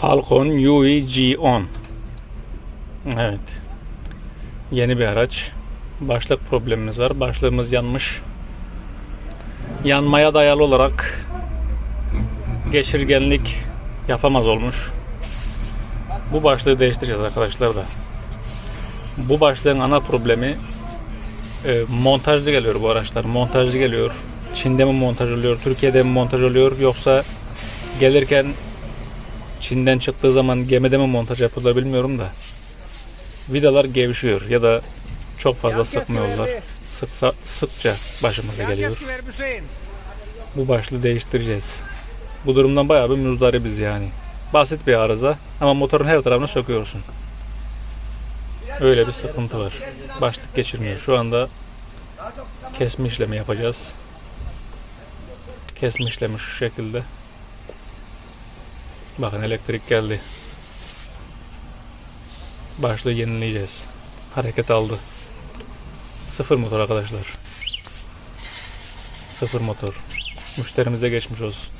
Falcon UE G10 Evet. Yeni bir araç. Başlık problemimiz var. Başlığımız yanmış. Yanmaya dayalı olarak Geçirgenlik Yapamaz olmuş. Bu başlığı değiştireceğiz arkadaşlar da. Bu başlığın ana problemi e, Montajlı geliyor bu araçlar. Montajlı geliyor. Çin'de mi montaj oluyor Türkiye'de mi montaj oluyor Yoksa gelirken Çin'den çıktığı zaman gemide mi montaj yapılır bilmiyorum da vidalar gevşiyor ya da çok fazla sıkmıyorlar. Sıksa, sıkça başımıza geliyor. Bu başlığı değiştireceğiz. Bu durumdan bayağı bir muzdaribiz yani. Basit bir arıza ama motorun her tarafını söküyorsun. Öyle bir sıkıntı var. Başlık geçirmiyor. Şu anda kesme işlemi yapacağız. Kesme işlemi şu şekilde. Bakın elektrik geldi. Başlığı yenileyeceğiz. Hareket aldı. Sıfır motor arkadaşlar. Sıfır motor. Müşterimize geçmiş olsun.